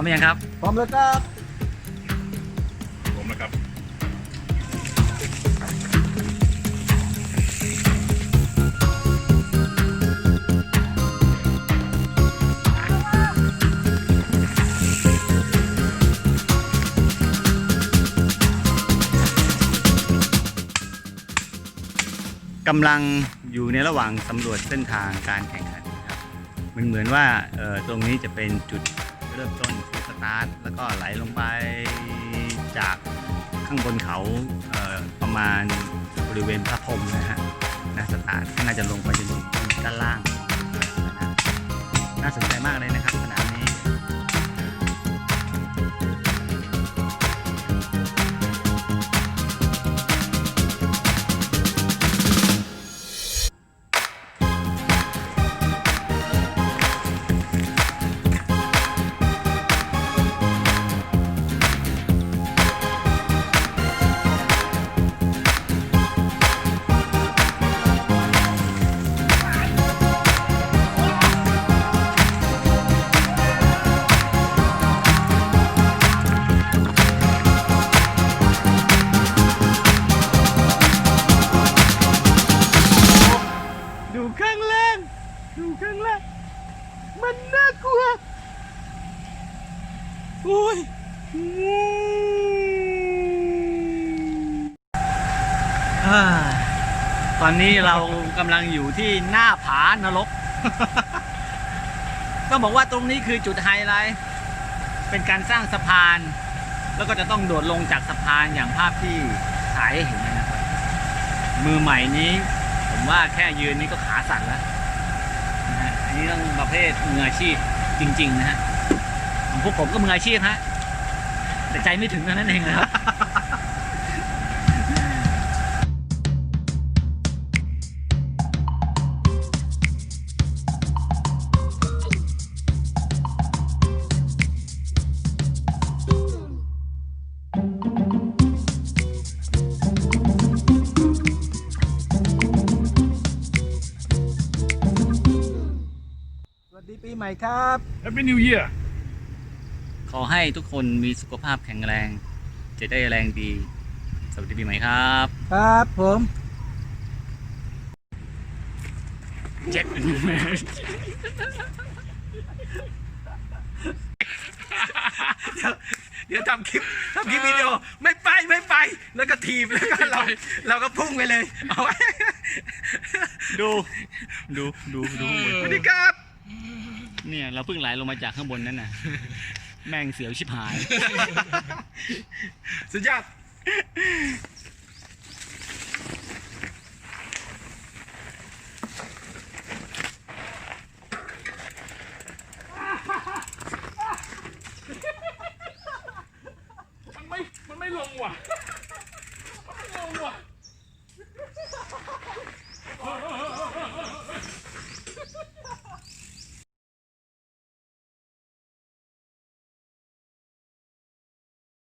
ไหมยังครับ พร้อมแล้วครับผมนะครับ กำลังอยู่ในระหว่างสำรวจเส้นทางการแข่งขันนะครับ มันเหมือนว่าเอ่อตรงนี้จะเป็นจุด เริ่มต้นสตาร์ทแล้วก็ไหลลงไปจากข้างบนเขาเประมาณบริเวณพระพรหมนะฮะนะสตาร์ทน่าจะลงไปจนถึงด้านล่างนะน่าสนใจมากเลยนะครับ โอ้ยตอนนี้เรากำลังอยู่ที่หน้าผานรก ต้องบอกว่าตรงนี้คือจุดไฮไลท์ เป็นการสร้างสะพาน แล้วก็จะต้องโดดลงจากสะพานอย่างภาพที่ถ่ายให้เห็นนะครับ มือใหม่นี้ ผมว่าแค่ยืนนี่ก็ขาสั่นแล้วนะฮะอันนี้ต้องประเภทมืออาชีพจริง ๆ นะฮะ พวกผมก็มืออาชีพฮะแต่ใจไม่ถึงเท่านั้นเองนะครับสวัสดีปีใหม่ครับ Happy New Year ขอให้ทุกคนมีสุขภาพแข็งแรง จะได้แรงดี สวัสดีปีใหม่ครับ ครับผมเจ็ดเดี๋ยวทำคลิปทำคลิปวิดีโอไม่ไปไม่ไป แล้วก็ทีบแล้วก็เราเราก็พุ่งไปเลยเอาไว้ดูดูดูดูข้างบนสวัสดีครับ เนี่ย เราเพิ่งไหลลงมาจากข้างบนนั่นน่ะ แม่งเสียวชิบหาย สุดยอดมันไม่ มันไม่ลงว่ะ มันไม่ลงว่ะ